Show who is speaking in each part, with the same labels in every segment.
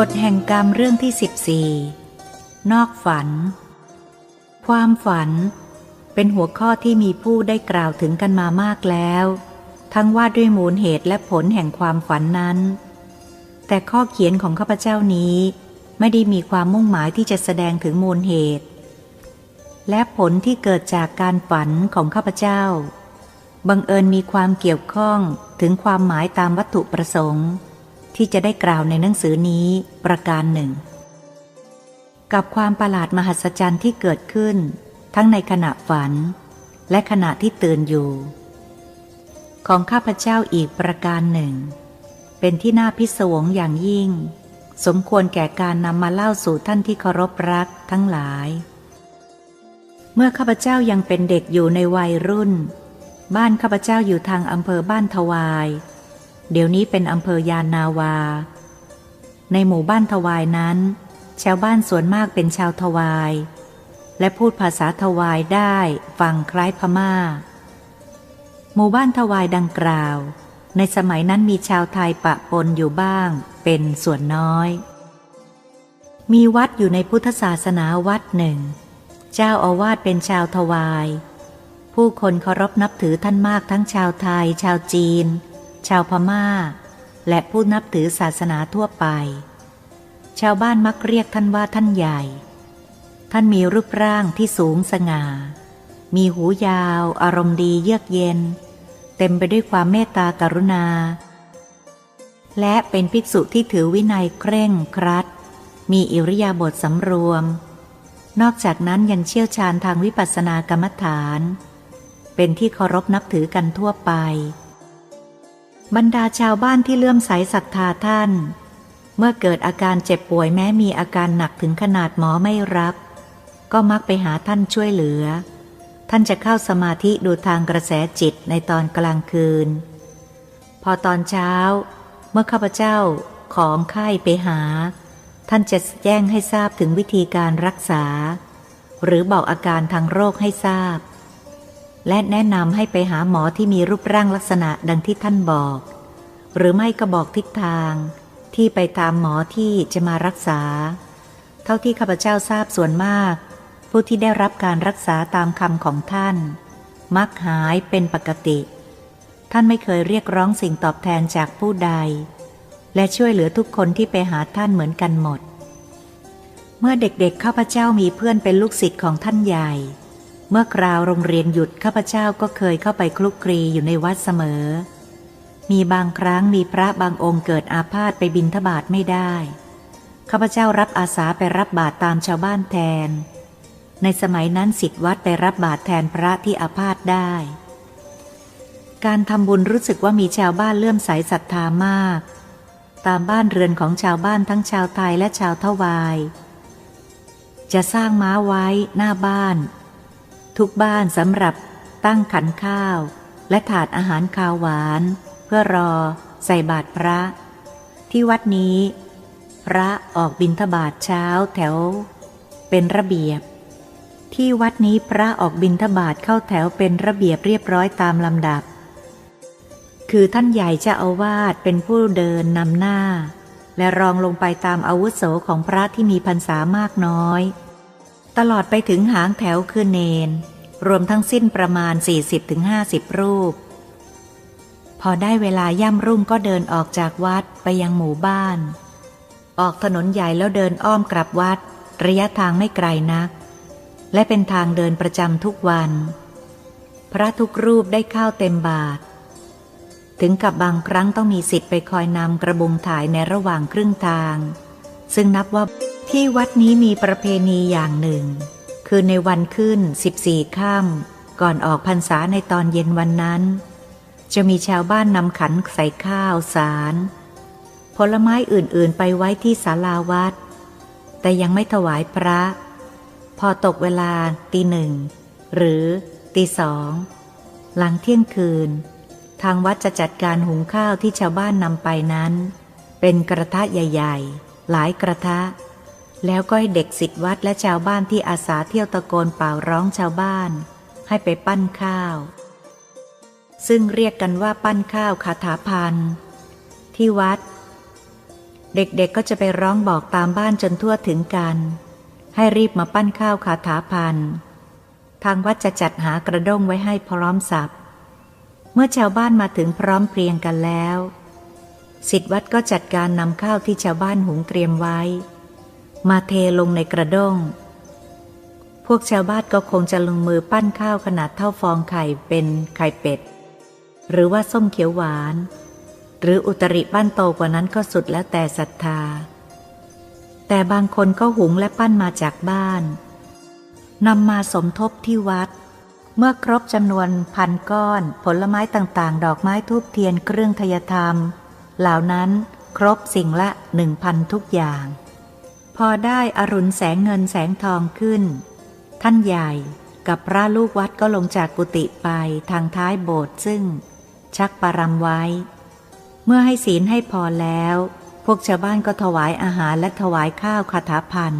Speaker 1: กฎแห่งกรรมเรื่องที่สิบสี่นอกฝัน ความฝัน เป็นหัวข้อที่มีผู้ได้กล่าวถึงกันมามากแล้ว ทั้งว่าด้วยมูลเหตุและผลแห่งความฝันนั้น แต่ข้อเขียนของข้าพเจ้านี้ไม่ได้มีความมุ่งหมายที่จะแสดงถึงมูลเหตุ และผลที่เกิดจากการฝันของข้าพเจ้า บังเอิญมีความเกี่ยวข้องถึงความหมายตามวัตถุประสงค์ ที่จะได้กล่าวในหนังสือนี้ประการหนึ่ง กับความประหลาดมหัศจรรย์ที่เกิดขึ้น ทั้งในขณะฝัน และขณะที่ตื่นอยู่ ของข้าพเจ้าอีกประการหนึ่ง เป็นที่น่าพิศวงอย่างยิ่ง สมควรแก่การนำมาเล่าสู่ท่านที่เคารพรักทั้งหลาย เมื่อข้าพเจ้ายังเป็นเด็กอยู่ในวัยรุ่น บ้านข้าพเจ้าอยู่ทางอำเภอบ้านทวาย เดี๋ยวนี้เป็นอำเภอยานนาวา ในหมู่บ้านทวายนั้น ชาวบ้านส่วนมากเป็นชาวทวาย และพูดภาษาทวายได้ฟังคล้ายพมา่า หมู่บ้านทวายดังกล่าว ในสมัยนั้นมีชาวไทยปะปนอยู่บ้างเป็นส่วนน้อย มีวัดอยู่ในพุทธศาสนาวัดหนึ่ง เจ้าอาวาสเป็นชาวทวาย ผู้คนเคารพนับถือท่านมากทั้งชาวไทย ชาวจีน ชาวพมา่า และผู้นับถือศาสนาทั่วไป ชาวบ้านมักเรียกท่านว่าท่านใหญ่ ท่านมีรูปร่างที่สูงสง่า มีหูยาว อารมณ์ดีเยือกเย็น เต็มไปด้วยความเมตตากรุณา และเป็นภิกษุที่ถือวินัยเคร่งครัด มีอิริยาบถสำรวม นอกจากนั้นยังเชี่ยวชาญทางวิปัสสนากรรมฐาน เป็นที่เคารพนับถือกันทั่วไป บรรดาชาวบ้านที่เลื่อมใสศรัทธาท่าน เมื่อเกิดอาการเจ็บป่วยแม้มีอาการหนักถึงขนาดหมอไม่รับ ก็มักไปหาท่านช่วยเหลือ ท่านจะเข้าสมาธิดูทางกระแสจิตในตอนกลางคืน พอตอนเช้า เมื่อข้าพเจ้าของไข้ไปหา ท่านจะแจ้งให้ทราบถึงวิธีการรักษา หรือบอกอาการทางโรคให้ทราบ และแนะนำให้ไปหาหมอที่มีรูปร่างลักษณะดังที่ท่านบอก หรือไม่ก็บอกทิศทางที่ไปตามหมอที่จะมารักษา เท่าที่ข้าพเจ้าทราบส่วนมาก ผู้ที่ได้รับการรักษาตามคำของท่าน มักหายเป็นปกติ ท่านไม่เคยเรียกร้องสิ่งตอบแทนจากผู้ใด และช่วยเหลือทุกคนที่ไปหาท่านเหมือนกันหมด เมื่อเด็กๆข้าพเจ้ามีเพื่อนเป็นลูกศิษย์ของท่านใหญ่ เมื่อคราวโรงเรียนหยุดข้าพเจ้าก็เคยเข้าไปคลุกคลีอยู่ในวัดเสมอ มีบางครั้งมีพระบางองค์เกิดอาพาธไปบินทบาทไม่ได้ ข้าพเจ้ารับอาสาไปรับบาตรตามชาวบ้านแทน ในสมัยนั้นสิทธิวัดไปรับบาตรแทนพระที่อาพาธได้ การทำบุญรู้สึกว่ามีชาวบ้านเลื่อมใสศรัทธามาก ตามบ้านเรือนของชาวบ้านทั้งชาวไทยและชาวทวาย จะสร้างม้าไว้หน้าบ้าน ทุกบ้านสำหรับตั้งขันข้าว และถาดอาหารคาวหวาน เพื่อรอใส่บาตรพระ ที่วัดนี้ พระออกบิณฑบาตเช้าแถว เป็นระเบียบ ที่วัดนี้พระออกบิณฑบาตเข้าแถวเป็นระเบียบเรียบร้อยตามลำดับ คือท่านใหญ่เจ้าอาวาสเป็นผู้เดินนำหน้า และรองลงไปตามอาวุโสของพระที่มีพรรษามากน้อย ตลอดไปถึงหางแถวคือเนน รวมทั้งสิ้นประมาณ 40-50 รูป พอได้เวลาย่ำรุ่งก็เดินออกจากวัดไปยังหมู่บ้าน ออกถนนใหญ่แล้วเดินอ้อมกลับวัด ระยะทางไม่ไกลนัก และเป็นทางเดินประจำทุกวัน พระทุกรูปได้ข้าวเต็มบาท ถึงกับบางครั้งต้องมีสิทธิ์ไปคอยนำกระบุงถ่ายในระหว่างครึ่งทาง ซึ่งนับว่า ที่วัดนี้มีประเพณีอย่างหนึ่ง คือในวันขึ้น14ค่ำก่อนออกพรรษาในตอนเย็นวันนั้น จะมีชาวบ้านนำขันใส่ข้าวสารผลไม้อื่นๆ ไปไว้ที่ศาลาวัด แต่ยังไม่ถวายพระ พอตกเวลาตีหนึ่ง หรือตีสอง หลังเที่ยงคืน ทางวัดจะจัดการหุงข้าวที่ชาวบ้านนำไปนั้น เป็นกระทะใหญ่ ๆ หลายกระทะ แล้วก็ให้เด็กศิษย์วัดและชาวบ้านที่อาสาเที่ยวตะโกนเป่าร้องชาวบ้าน ให้ไปปั้นข้าว ซึ่งเรียกกันว่าปั้นข้าวคาถาพันที่วัด เด็กๆก็จะไปร้องบอกตามบ้านจนทั่วถึงกัน ให้รีบมาปั้นข้าวคาถาพันทางวัดจะจัดหากระด้งไว้ให้พร้อมสับเมื่อชาวบ้านมาถึงพร้อมเพรียงกันแล้วสิทธิวัดก็จัดการนำข้าวที่ชาวบ้านหุงเตรียมไว้ มาเทลงในกระด้ง พวกชาวบ้านก็คงจะลงมือปั้นข้าวขนาดเท่าฟองไข่เป็นไข่เป็ด หรือว่าส้มเขียวหวาน หรืออุตริปั้นโตกว่านั้นก็สุดแล้วแต่ศรัทธา แต่บางคนก็หุงและปั้นมาจากบ้านนำมาสมทบที่วัด เมื่อครบจำนวนพันก้อน ผลไม้ต่างๆ ดอกไม้ทูบเทียนเครื่องทยธรรม เหล่านั้นครบสิ่งละหนึ่งพันทุกอย่าง พอได้อรุณแสงเงินแสงทองขึ้น ท่านใหญ่กับพระลูกวัดก็ลงจากกุฏิไปทางท้ายโบสถ์ซึ่ง ชักปารำไว้ เมื่อให้ศีลให้พอแล้ว พวกชาวบ้านก็ถวายอาหารและถวายข้าวคาถาพัน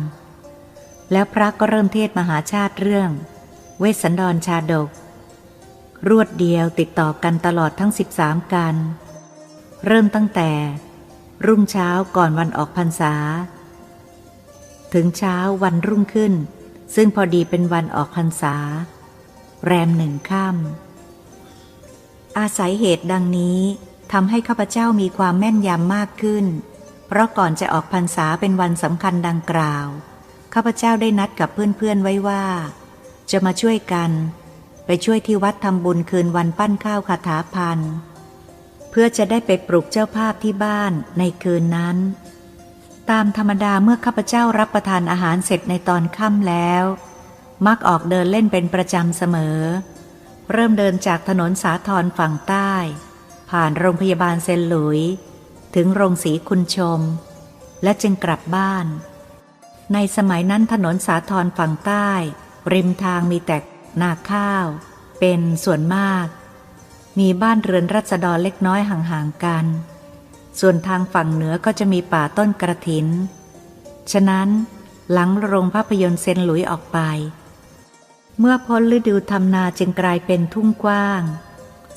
Speaker 1: แล้วพระก็เริ่มเทศมหาชาติเรื่อง เวสสันดรชาดก รวดเดียวติดต่อกันตลอดทั้งสิบสามกัน เริ่มตั้งแต่ รุ่งเช้าก่อนวันออกพรรษา ถึงเช้าวันรุ่งขึ้น ซึ่งพอดีเป็นวันออกพรรษา แรมหนึ่งค่ำอาศัยเหตุดังนี้ทำให้ข้าพเจ้ามีความแม่นยำมากขึ้น เพราะก่อนจะออกพรรษาเป็นวันสำคัญดังกล่าว ข้าพเจ้าได้นัดกับเพื่อนๆไว้ว่า จะมาช่วยกัน ไปช่วยที่วัดทำบุญคืนวันปั้นข้าวคาถาพัน เพื่อจะได้ไปปลุกเจ้าภาพที่บ้านในคืนนั้น ตามธรรมดาเมื่อข้าพเจ้ารับประทานอาหารเสร็จในตอนค่ำแล้ว มักออกเดินเล่นเป็นประจำเสมอ เริ่มเดินจากถนนสาทรฝั่งใต้ ผ่านโรงพยาบาลเซนหลุย ถึงโรงสีคุณชม และจึงกลับบ้าน ในสมัยนั้นถนนสาทรฝั่งใต้ ริมทางมีแต่นาข้าว เป็นส่วนมาก มีบ้านเรือนรัศดรเล็กน้อยห่างๆกัน ส่วนทางฝั่งเหนือก็จะมีป่าต้นกระถิน ฉะนั้นหลังโรงภาพยนตร์เซนหลุยออกไป เมื่อพ้นฤดูทำนาจึงกลายเป็นทุ่งกว้าง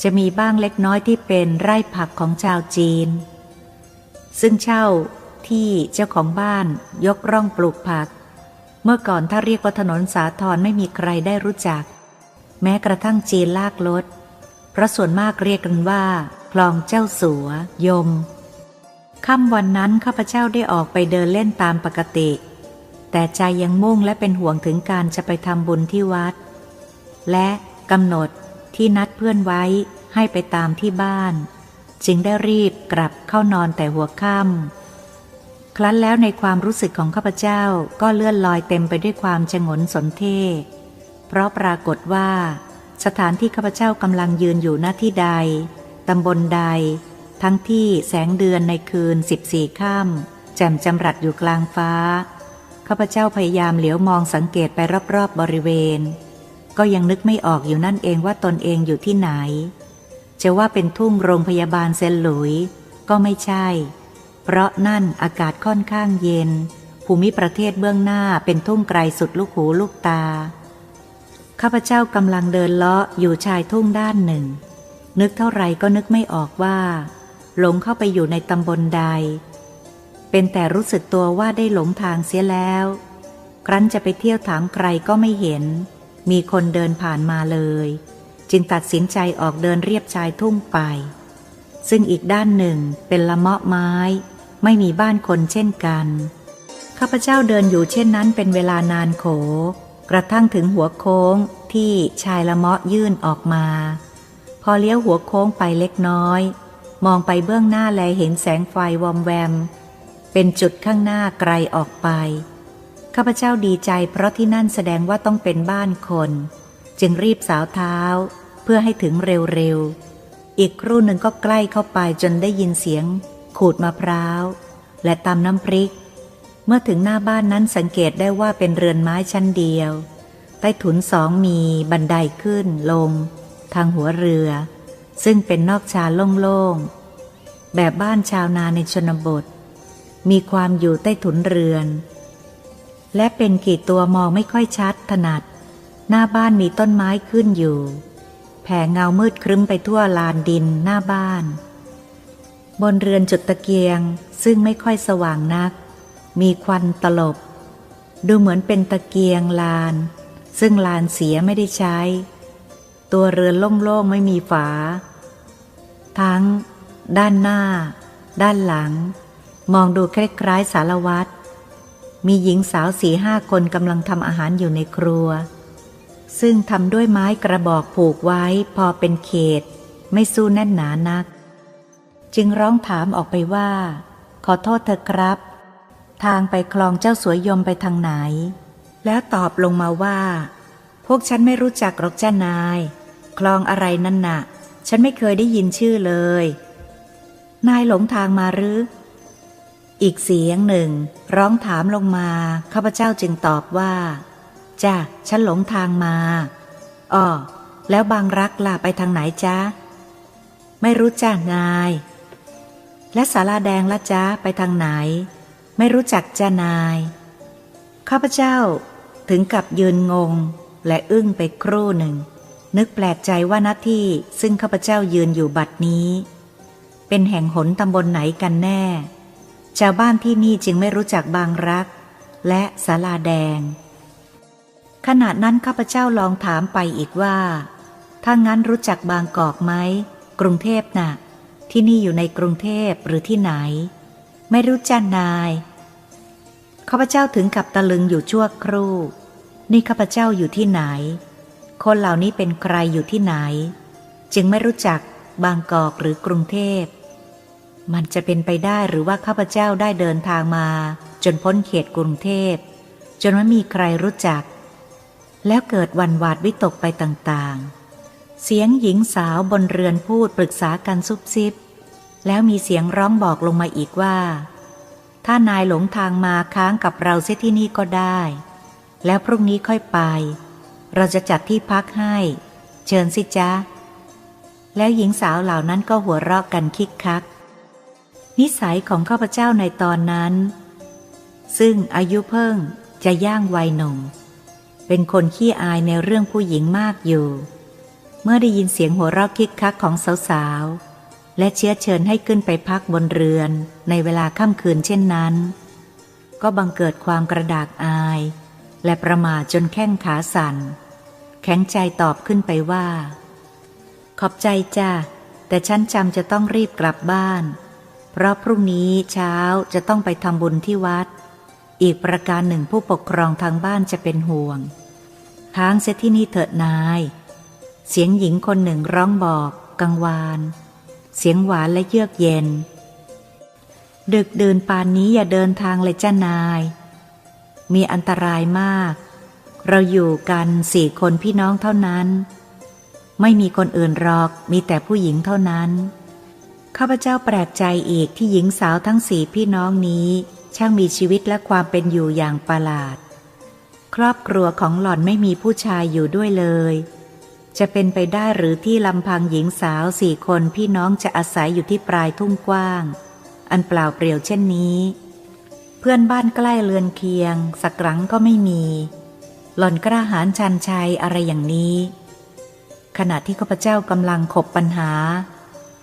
Speaker 1: จะมีบ้างเล็กน้อยที่เป็นไร่ผักของชาวจีน ซึ่งเช่าที่เจ้าของบ้านยกร่องปลูกผัก เมื่อก่อนถ้าเรียกว่าถนนสาทรไม่มีใครได้รู้จัก แม้กระทั่งจีนลากรถเพราะส่วนมากเรียกกันว่า คลองเจ้าสัวยม ค่ำวันนั้นข้าพเจ้าได้ออกไปเดินเล่นตามปกติ แต่ใจยังมุ่งและเป็นห่วงถึงการจะไปทำบุญที่วัด และกำหนดที่นัดเพื่อนไว้ให้ไปตามที่บ้าน จึงได้รีบกลับเข้านอนแต่หัวค่ำครั้นแล้วในความรู้สึกของข้าพเจ้าก็เลื่อนลอยเต็มไปด้วยความชงนสนเทเพราะปรากฏว่า สถานที่ข้าพเจ้ากำลังยืนอยู่หน้าที่ใดตำบลใด ทั้งที่แสงเดือนในคืนสิบสี่ค่ำแจ่มจำรัดอยู่กลางฟ้า ข้าพเจ้าพยายามเหลียวมองสังเกตไปรอบๆบริเวณ ก็ยังนึกไม่ออกอยู่นั่นเองว่าตนเองอยู่ที่ไหน จะว่าเป็นทุ่งโรงพยาบาลเซนหลุย ก็ไม่ใช่ เพราะนั่นอากาศค่อนข้างเย็น ภูมิประเทศเบื้องหน้าเป็นทุ่งไกลสุดลูกหูลูกตา ข้าพเจ้ากำลังเดินเลาะอยู่ชายทุ่งด้านหนึ่ง นึกเท่าไรก็นึกไม่ออกว่า หลงเข้าไปอยู่ในตำบลใด เป็นแต่รู้สึกตัวว่าได้หลงทางเสียแล้ว ครั้นจะไปเที่ยวถามใครก็ไม่เห็น มีคนเดินผ่านมาเลย จึงตัดสินใจออกเดินเรียบชายทุ่งไป ซึ่งอีกด้านหนึ่งเป็นละเมาะไม้ ไม่มีบ้านคนเช่นกันข้าพเจ้าเดินอยู่เช่นนั้นเป็นเวลานานโข กระทั่งถึงหัวโค้งที่ชายละเมาะยื่นออกมา พอเลี้ยวหัวโค้งไปเล็กน้อย มองไปเบื้องหน้าแลเห็นแสงไฟวอมแวม เป็นจุดข้างหน้าไกลออกไป ข้าพเจ้าดีใจเพราะที่นั่นแสดงว่าต้องเป็นบ้านคน จึงรีบสาวเท้า เพื่อให้ถึงเร็วๆ อีกครู่หนึ่งก็ใกล้เข้าไปจนได้ยินเสียง ขูดมะพร้าว และตำน้ำพริก เมื่อถึงหน้าบ้านนั้นสังเกตได้ว่าเป็นเรือนไม้ชั้นเดียว ใต้ถุนสองมีบันไดขึ้นลง ทางหัวเรือ ซึ่งเป็นนอกชาโล่งๆ แบบบ้านชาวนาในชนบท มีความอยู่ใต้ถุนเรือน และเป็นกี่ตัวมองไม่ค่อยชัดถนัด หน้าบ้านมีต้นไม้ขึ้นอยู่ แผ่เงามืดครึ้มไปทั่วลานดินหน้าบ้าน บนเรือนจุดตะเกียงซึ่งไม่ค่อยสว่างนัก มีควันตลบ ดูเหมือนเป็นตะเกียงลาน ซึ่งลานเสียไม่ได้ใช้ ตัวเรือนโล่งๆไม่มีฝา ทั้ง ด้านหน้า ด้านหลัง มองดูคล้ายๆสารวัตรมีหญิงสาวสี่ห้าคนกำลังทำอาหารอยู่ในครัว ซึ่งทำด้วยไม้กระบอกผูกไว้พอเป็นเขต ไม่สู้แน่นหนานัก จึงร้องถามออกไปว่า ขอโทษเธอครับ ทางไปคลองเจ้าสวยยมไปทางไหน แล้วตอบลงมาว่า พวกฉันไม่รู้จักหรอกจ้านาย คลองอะไรนั่นนะ่ะ ฉันไม่เคยได้ยินชื่อเลย นายหลงทางมาหรือ อีกเสียงหนึ่ง ร้องถามลงมาข้าพเจ้าจึงตอบว่าจ้าฉันหลงทางมาอ้อแล้วบางรักล่ะไปทางไหนจ้าไม่รู้จ้านาย และสาราแดงละจ้าไปทางไหน ไม่รู้จักจ้านาย ข้าพเจ้าถึงกับยืนงง และอึ้งไปครู่หนึ่ง นึกแปลกใจว่าหน้าที่ซึ่งข้าพเจ้ายืนอยู่บัดนี้ เป็นแห่งหนตำบลไหนกันแน่ ชาวบ้านที่นี่จึงไม่รู้จักบางรัก และสาลาแดง ขณะนั้นข้าพเจ้าลองถามไปอีกว่า ถ้างั้นรู้จักบางกอกไหมกรุงเทพนะ่ะ ที่นี่อยู่ในกรุงเทพหรือที่ไหน ไม่รู้จ้านายข้าพเจ้าถึงกับตะลึงอยู่ชั่วครู่ นี่ข้าพเจ้าอยู่ที่ไหน คนเหล่านี้เป็นใครอยู่ที่ไหน จึงไม่รู้จักบางกอกหรือกรุงเทพ มันจะเป็นไปได้หรือว่าข้าพเจ้าได้เดินทางมา จนพ้นเขตกรุงเทพ จนไม่มีใครรู้จัก แล้วเกิดวันวาดวิตกไปต่างๆ เสียงหญิงสาวบนเรือนพูดปรึกษากันซุบซิบ แล้วมีเสียงร้องบอกลงมาอีกว่า ถ้านายหลงทางมาค้างกับเราเสียที่นี่ก็ได้ แล้วพรุ่งนี้ค่อยไป เราจะจัดที่พักให้ เชิญสิจ๊ะ แล้วหญิงสาวเหล่านั้นก็หัวเราะกันคิกคัก นิสัยของข้าพเจ้าในตอนนั้น ซึ่งอายุเพิ่งจะย่างวัยหนุ่ม เป็นคนขี้อายในเรื่องผู้หญิงมากอยู่ เมื่อได้ยินเสียงหัวเราะคิกคักของสาวๆ และเชื้อเชิญให้ขึ้นไปพักบนเรือนในเวลาค่ำคืนเช่นนั้น ก็บังเกิดความกระดากอาย และประมาจนแข้งขาสั่น แข็งใจตอบขึ้นไปว่า ขอบใจจ้าแต่ฉันจำจะต้องรีบกลับบ้าน เพราะพรุ่งนี้เช้าจะต้องไปทำบุญที่วัด อีกประการหนึ่งผู้ปกครองทางบ้านจะเป็นห่วง ค้างเสียที่นี่เถิดนาย เสียงหญิงคนหนึ่งร้องบอกกังวาน เสียงหวานและเยือกเย็น ดึกเดินปานนี้อย่าเดินทางเลยจ้านาย มีอันตรายมาก เราอยู่กันสี่คนพี่น้องเท่านั้น ไม่มีคนอื่นหรอกมีแต่ผู้หญิงเท่านั้นข้าพเจ้าแปลกใจอีกที่หญิงสาวทั้งสี่พี่น้องนี้ ช่างมีชีวิตและความเป็นอยู่อย่างประหลาด ครอบครัวของหล่อนไม่มีผู้ชายอยู่ด้วยเลย จะเป็นไปได้หรือที่ลำพังหญิงสาวสี่คนพี่น้องจะอาศัยอยู่ที่ปลายทุ่งกว้าง อันเปล่าเปลี่ยวเช่นนี้ เพื่อนบ้านใกล้เรือนเคียง สักครั้งก็ไม่มี หล่อนกระหารชันชัยอะไรอย่างนี้ ขณะที่ข้าพเจ้ากำลังขบปัญหา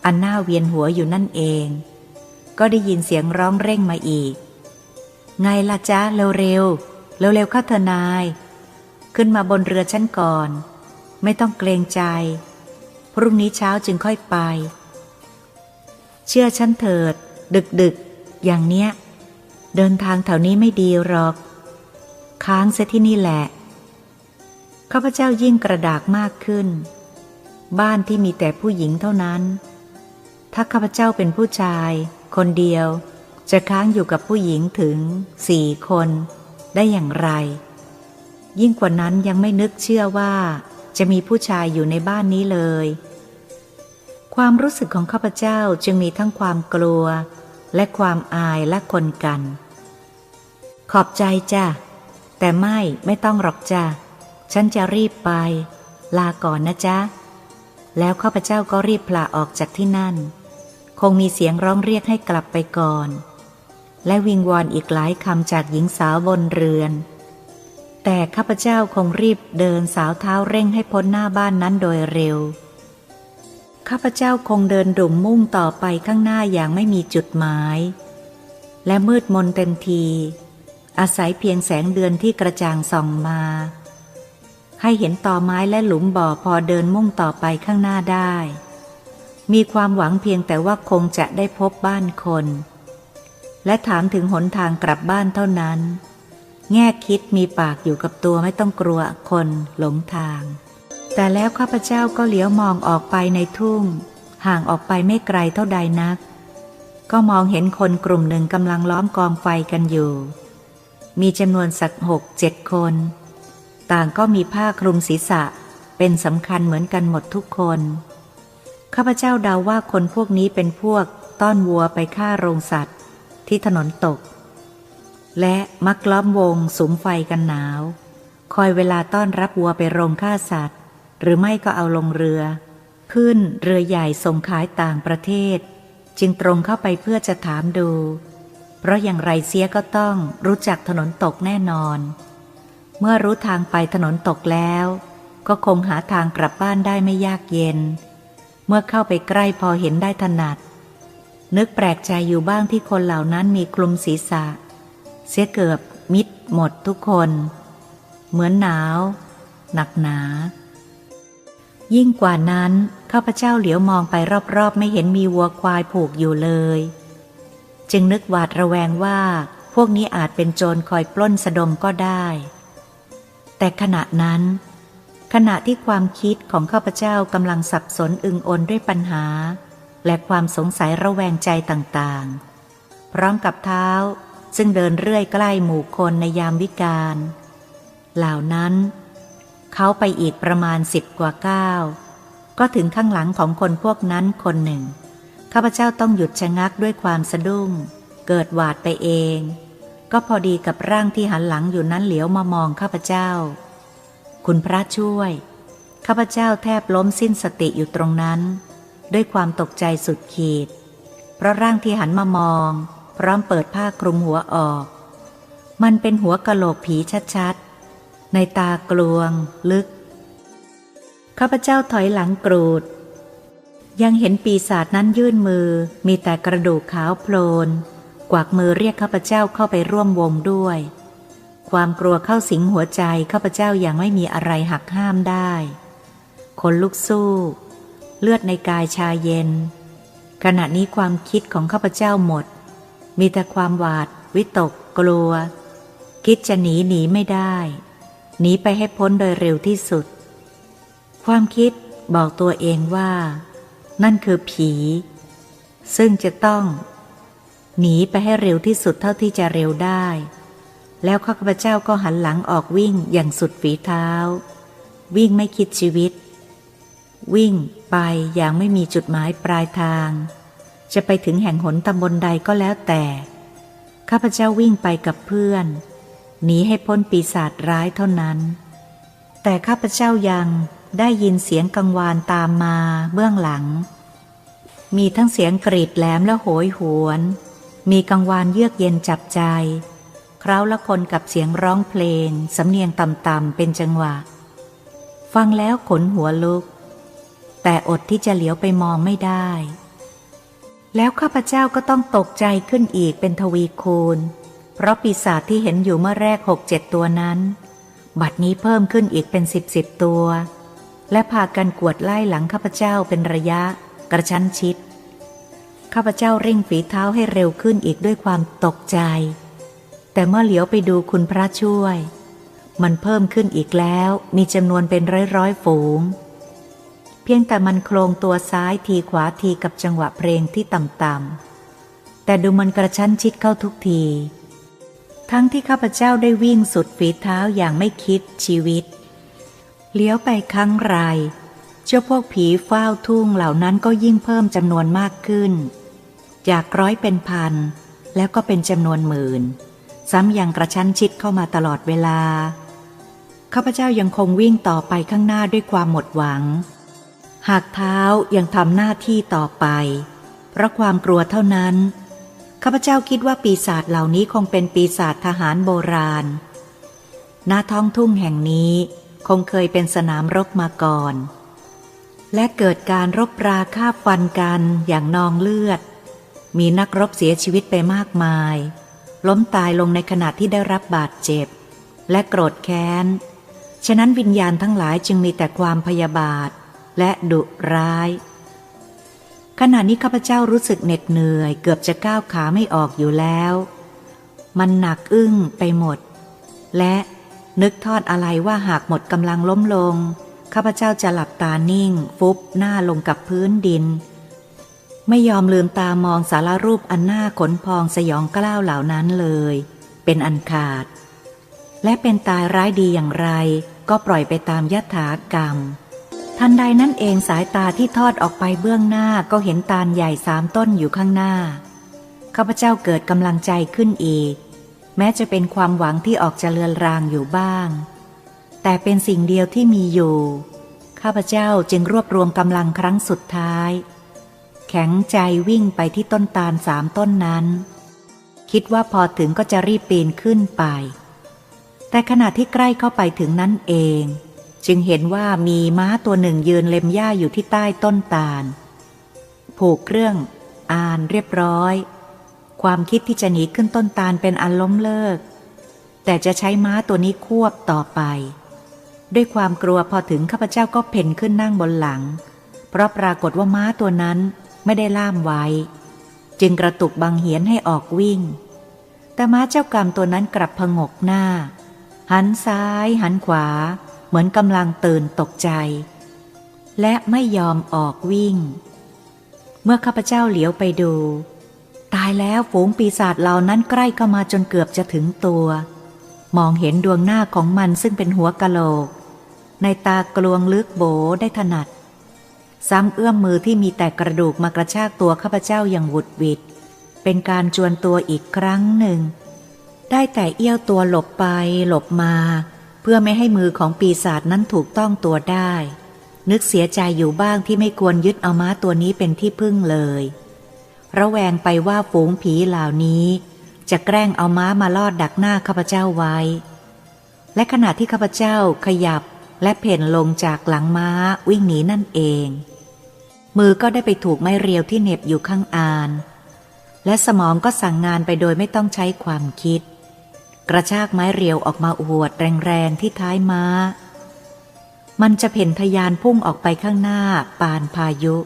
Speaker 1: อันน่าเวียนหัวอยู่นั่นเอง ก็ได้ยินเสียงร้องเร่งมาอีก ไงล่ะจ๊ะเร็วๆเร็วๆเข้าเถอนาย ขึ้นมาบนเรือฉันก่อน ไม่ต้องเกรงใจ พรุ่งนี้เช้าจึงค่อยไป เชื่อฉันเถิด ดึกๆอย่างเนี้ย เดินทางแถวนี้ไม่ดีหรอก ค้างเสียที่นี่แหละ ข้าพเจ้ายิ่งกระดากมากขึ้น บ้านที่มีแต่ผู้หญิงเท่านั้น ถ้าข้าพเจ้าเป็นผู้ชาย คนเดียว จะค้างอยู่กับผู้หญิงถึงสี่คนได้อย่างไร ยิ่งกว่านั้นยังไม่นึกเชื่อว่า จะมีผู้ชายอยู่ในบ้านนี้เลย ความรู้สึกของข้าพเจ้าจึงมีทั้งความกลัวและความอายและคนกัน ขอบใจจ้ะ แต่ไม่ไม่ต้องหรอกจ้ะ ฉันจะรีบไป ลาก่อนนะจ๊ะ แล้วข้าพเจ้าก็รีบพลาออกจากที่นั่น คงมีเสียงร้องเรียกให้กลับไปก่อน และวิงวอนอีกหลายคำจากหญิงสาวบนเรือน แต่ข้าพเจ้าคงรีบเดินสาวเท้าเร่งให้พ้นหน้าบ้านนั้นโดยเร็วข้าพเจ้าคงเดินดุ่มมุ่งต่อไปข้างหน้าอย่างไม่มีจุดหมาย และมืดมนเต็มที อาศัยเพียงแสงเดือนที่กระจ่างส่องมา ให้เห็นต่อไม้และหลุมบ่อพอเดินมุ่งต่อไปข้างหน้าได้ มีความหวังเพียงแต่ว่าคงจะได้พบบ้านคน และถามถึงหนทางกลับบ้านเท่านั้น แง่คิดมีปากอยู่กับตัวไม่ต้องกลัวคนหลงทาง แต่แล้วข้าพเจ้าก็เหลียวมองออกไปในทุ่ง ห่างออกไปไม่ไกลเท่าใดนัก ก็มองเห็นคนกลุ่มหนึ่งกำลังล้อมกองไฟกันอยู่ มีจำนวนสักหกเจ็ดคน ต่างก็มีผ้าคลุมศีรษะเป็นสำคัญเหมือนกันหมดทุกคน ข้าพเจ้าเดาว่าคนพวกนี้เป็นพวกต้อนวัวไปฆ่าโรงสัตว์ ที่ถนนตก และมักล้อมวงสุมไฟกันหนาว คอยเวลาต้อนรับวัวไปโรงฆ่าสัตว์ หรือไม่ก็เอาลงเรือ ขึ้นเรือใหญ่ส่งขายต่างประเทศ จึงตรงเข้าไปเพื่อจะถามดู เพราะอย่างไรเสียก็ต้องรู้จักถนนตกแน่นอน เมื่อรู้ทางไปถนนตกแล้ว ก็คงหาทางกลับบ้านได้ไม่ยากเย็น เมื่อเข้าไปใกล้พอเห็นได้ถนัด นึกแปลกใจอยู่บ้างที่คนเหล่านั้นมีคลุมศีรษะ เสียเกือบมิดหมดทุกคน เหมือนหนาว หนักหนา ยิ่งกว่านั้นข้าพเจ้าเหลียวมองไปรอบๆ ไม่เห็นมีวัวควายผูกอยู่เลย จึงนึกหวาดระแวงว่าพวกนี้อาจเป็นโจรคอยปล้นสะดมก็ได้ แต่ขณะนั้น ขณะที่ความคิดของข้าพเจ้ากำลังสับสนอึงอนด้วยปัญหา และความสงสัยระแวงใจต่างๆ พร้อมกับเท้าซึ่งเดินเรื่อยใกล้หมู่คนในยามวิกาลเหล่านั้น เขาไปอีกประมาณสิบกว่าก้าวก็ถึงข้างหลังของคนพวกนั้นคนหนึ่ง ข้าพเจ้าต้องหยุดชะงักด้วยความสะดุ้ง เกิดหวาดไปเอง ก็พอดีกับร่างที่หันหลังอยู่นั้นเหลียวมามองข้าพเจ้า คุณพระช่วย ข้าพเจ้าแทบล้มสิ้นสติอยู่ตรงนั้น ด้วยความตกใจสุดขีด เพราะร่างที่หันมามอง พร้อมเปิดผ้าคลุมหัวออก มันเป็นหัวกะโหลกผีชัดๆ ในตากลวง ลึก ข้าพเจ้าถอยหลังกรูด ยังเห็นปีศาจนั้นยื่นมือ มีแต่กระดูกขาวโพลน กวักมือเรียกข้าพเจ้าเข้าไปร่วมวงด้วย ความกลัวเข้าสิงหัวใจข้าพเจ้ายังไม่มีอะไรหักห้ามได้ คนลุกสู้ เลือดในกายชาเย็น ขณะนี้ความคิดของข้าพเจ้าหมด มีแต่ความหวาด วิตก กลัว คิดจะหนีหนีไม่ได้ หนีไปให้พ้นโดยเร็วที่สุด ความคิดบอกตัวเองว่า นั่นคือผี ซึ่งจะต้อง หนีไปให้เร็วที่สุดเท่าที่จะเร็วได้ แล้วข้าพเจ้าก็หันหลังออกวิ่งอย่างสุดฝีเท้า วิ่งไม่คิดชีวิต วิ่งไปอย่างไม่มีจุดหมายปลายทาง จะไปถึงแห่งหนตำบลใดก็แล้วแต่ ข้าพเจ้าวิ่งไปกับเพื่อน หนีให้พ้นปีศาจร้ายเท่านั้น แต่ข้าพเจ้ายัง ได้ยินเสียงกังวานตามมาเบื้องหลัง มีทั้งเสียงกรีดแหลมและโหยหวน มีกังวานเยือกเย็นจับใจ คราวละคนกับเสียงร้องเพลง สำเนียงต่ำๆเป็นจังหวะ ฟังแล้วขนหัวลุก แต่อดที่จะเหลียวไปมองไม่ได้ แล้วข้าพเจ้าก็ต้องตกใจขึ้นอีกเป็นทวีคูณ เพราะปีศาจที่เห็นอยู่เมื่อแรกหกเจ็ดตัวนั้น บัดนี้เพิ่มขึ้นอีกเป็นสิบสิบตัว และพากันกวดไล่หลังข้าพเจ้าเป็นระยะกระชั้นชิด ข้าพเจ้าเร่งฝีเท้าให้เร็วขึ้นอีกด้วยความตกใจ แต่เมื่อเหลียวไปดูคุณพระช่วย มันเพิ่มขึ้นอีกแล้วมีจำนวนเป็นร้อยร้อยฝูง เพียงแต่มันโครงตัวซ้ายทีขวาทีกับจังหวะเพลงที่ต่ำๆแต่ดูมันกระชั้นชิดเข้าทุกที ทั้งที่ข้าพเจ้าได้วิ่งสุดฝีเท้าอย่างไม่คิดชีวิต เลี้ยวไปครั้งไรเจ้าพวกผีเฝ้าทุ่งเหล่านั้นก็ยิ่งเพิ่มจำนวนมากขึ้น จากร้อยเป็นพัน แล้วก็เป็นจำนวนหมื่น ซ้ำยังกระชั้นชิดเข้ามาตลอดเวลา ข้าพเจ้ายังคงวิ่งต่อไปข้างหน้าด้วยความหมดหวัง หากเท้ายังทำหน้าที่ต่อไป เพราะความกลัวเท่านั้น ข้าพเจ้าคิดว่าปีศาจเหล่านี้คงเป็นปีศาจทหารโบราณณท้องทุ่งแห่งนี้ คงเคยเป็นสนามรบมาก่อน และเกิดการรบราฆ่าฟันกันอย่างนองเลือด มีนักรบเสียชีวิตไปมากมาย ล้มตายลงในขณะที่ได้รับบาดเจ็บ และโกรธแค้น ฉะนั้นวิญญาณทั้งหลายจึงมีแต่ความพยาบาทและดุร้าย ขณะนี้ข้าพเจ้ารู้สึกเหน็ดเหนื่อย เกือบจะก้าวขาไม่ออกอยู่แล้ว มันหนักอึ้งไปหมด และ นึกทอดอะไรว่าหากหมดกำลังล้มลง ข้าพเจ้าจะหลับตานิ่ง ฟุบหน้าลงกับพื้นดิน ไม่ยอมลืมตามองสารรูปอันหน้าขนพองสยองกล้าวเหล่านั้นเลย เป็นอันขาด และเป็นตายร้ายดีอย่างไร ก็ปล่อยไปตามยถากรรม ทันใดนั้นเองสายตาที่ทอดออกไปเบื้องหน้าก็เห็นตาลใหญ่สามต้นอยู่ข้างหน้า ข้าพเจ้าเกิดกำลังใจขึ้นอีก แม้จะเป็นความหวังที่ออกจะเลือนรางอยู่บ้าง แต่เป็นสิ่งเดียวที่มีอยู่ ข้าพเจ้าจึงรวบรวมกำลังครั้งสุดท้าย แข็งใจวิ่งไปที่ต้นตาลสามต้นนั้น คิดว่าพอถึงก็จะรีบปีนขึ้นไป แต่ขณะที่ใกล้เข้าไปถึงนั้นเอง จึงเห็นว่ามีม้าตัวหนึ่งยืนเล็มหญ้าอยู่ที่ใต้ต้นตาล ผูกเครื่อง อ่านเรียบร้อย ความคิดที่จะหนีขึ้นต้นตาลเป็นอันล้มเลิก แต่จะใช้ม้าตัวนี้ควบต่อไป ด้วยความกลัวพอถึงข้าพเจ้าก็เพ่นขึ้นนั่งบนหลัง เพราะปรากฏว่าม้าตัวนั้นไม่ได้ล่ามไว้ จึงกระตุกบังเหียนให้ออกวิ่ง แต่ม้าเจ้ากรรมตัวนั้นกลับพงกหน้า หันซ้าย หันขวา เหมือนกำลังตื่นตกใจ และไม่ยอมออกวิ่ง เมื่อข้าพเจ้าเหลียวไปดู ตายแล้วฝูงปีศาจเหล่านั้นใกล้เข้ามาจนเกือบจะถึงตัว มองเห็นดวงหน้าของมันซึ่งเป็นหัวกะโหลก ในตากลวงลึกโบได้ถนัด ซ้ำเอื้อมมือที่มีแต่กระดูกมากระชากตัวข้าพเจ้าอย่างหวุดหวิด เป็นการจวนตัวอีกครั้งหนึ่ง ได้แต่เอี้ยวตัวหลบไปหลบมา เพื่อไม่ให้มือของปีศาจนั้นถูกต้องตัวได้ นึกเสียใจอยู่บ้างที่ไม่ควรยึดเอาม้าตัวนี้เป็นที่พึ่งเลย ระแวงไปว่าฝูงผีเหล่านี้ จะแกล้งเอาม้ามาลอดดักหน้าข้าพเจ้าไว้ และขณะที่ข้าพเจ้าขยับและเพ่นลงจากหลังม้าวิ่งหนีนั่นเอง มือก็ได้ไปถูกไม้เรียวที่เหน็บอยู่ข้างอาน และสมองก็สั่งงานไปโดยไม่ต้องใช้ความคิด กระชากไม้เรียวออกมาอวดแรงๆที่ท้ายม้า มันจะเพ่นทยานพุ่งออกไปข้างหน้าปานพายุ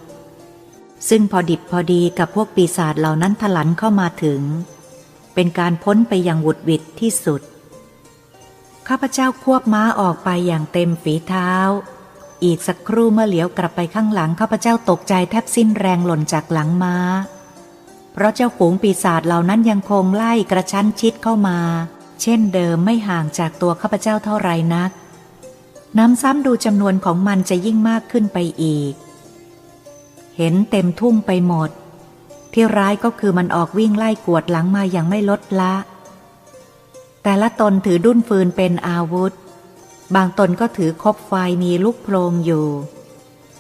Speaker 1: ซึ่งพอดิบพอดีกับพวกปีศาจเหล่านั้นถลันเข้ามาถึง เป็นการพ้นไปอย่างหวุดหวิดที่สุด ข้าพเจ้าควบม้าออกไปอย่างเต็มฝีเท้า อีกสักครู่เมื่อเหลียวกลับไปข้างหลังข้าพเจ้าตกใจแทบสิ้นแรงหล่นจากหลังม้า เพราะเจ้าฝูงปีศาจเหล่านั้นยังคงไล่กระชั้นชิดเข้ามา เช่นเดิมไม่ห่างจากตัวข้าพเจ้าเท่าไรนัก น้ำซ้ำดูจำนวนของมันจะยิ่งมากขึ้นไปอีก เห็นเต็มทุ่งไปหมด ที่ร้ายก็คือมันออกวิ่งไล่กวดหลังมาอย่างไม่ลดละ แต่ละตนถือดุ้นฟืนเป็นอาวุธ บางตนก็ถือคบไฟมีลูกโพรงอยู่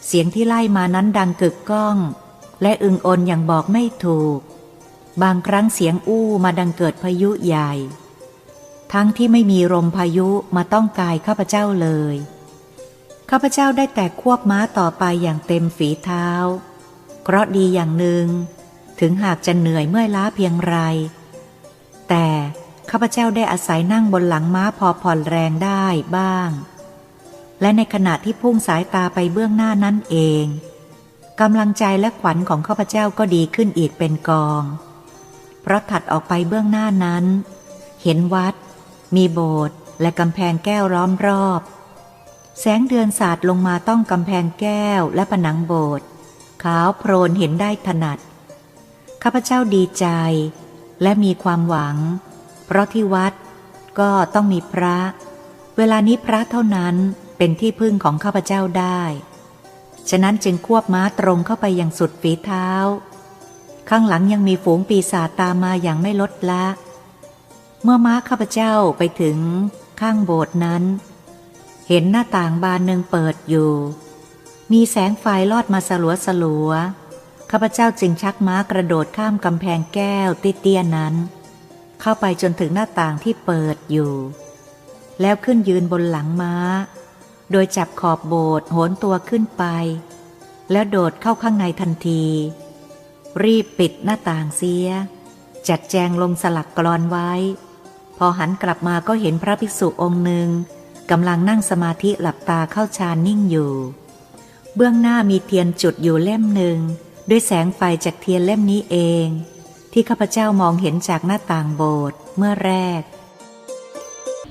Speaker 1: เสียงที่ไล่มานั้นดังกึกก้อง และอึงอนอย่างบอกไม่ถูก บางครั้งเสียงอู้มาดังเกิดพายุใหญ่ ทั้งที่ไม่มีลมพายุมาต้องกายข้าพเจ้าเลยข้าพเจ้าได้แต่ควบม้าต่อไปอย่างเต็มฝีเท้า เคราะดีอย่างหนึ่งถึงหากจะเหนื่อยเมื่อยล้าเพียงไร แต่ข้าพเจ้าได้อาศัยนั่งบนหลังม้าพอผ่อนแรงได้บ้าง และในขณะที่พุ่งสายตาไปเบื้องหน้านั่นเองกำลังใจและขวัญของข้าพเจ้าก็ดีขึ้นอีกเป็นกอง เพราะถัดออกไปเบื้องหน้านั้น เห็นวัด มีโบสถ์และกำแพงแก้วล้อมรอบ แสงเดือนสาดลงมาต้องกำแพงแก้วและผนังโบสถ์ ขาวโพลนเห็นได้ถนัด ข้าพเจ้าดีใจและมีความหวัง เพราะที่วัดก็ต้องมีพระ เวลานี้พระเท่านั้นเป็นที่พึ่งของข้าพเจ้าได้ ฉะนั้นจึงควบม้าตรงเข้าไปอย่างสุดฝีเท้า ข้างหลังยังมีฝูงปีศาจตามมาอย่างไม่ลดละ เมื่อม้าข้าพเจ้าไปถึงข้างโบสถ์นั้น เห็นหน้าต่างบานหนึ่งเปิดอยู่ มีแสงไฟลอดมาสลัวสลัวข้าพเจ้าจึงชักม้ากระโดดข้ามกำแพงแก้วเตี้ยๆนั้น เข้าไปจนถึงหน้าต่างที่เปิดอยู่ แล้วขึ้นยืนบนหลังม้า โดยจับขอบโบสถ์โหนตัวขึ้นไป แล้วโดดเข้าข้างในทันที รีบปิดหน้าต่างเสีย จัดแจงลงสลักกรอนไว้ พอหันกลับมาก็เห็นพระภิกษุองค์หนึ่งกำลังนั่งสมาธิหลับตาเข้าฌานนิ่งอยู่ เบื้องหน้ามีเทียนจุดอยู่เล่มหนึ่ง ด้วยแสงไฟจากเทียนเล่มนี้เอง ที่ข้าพเจ้ามองเห็นจากหน้าต่างโบสถ์เมื่อแรก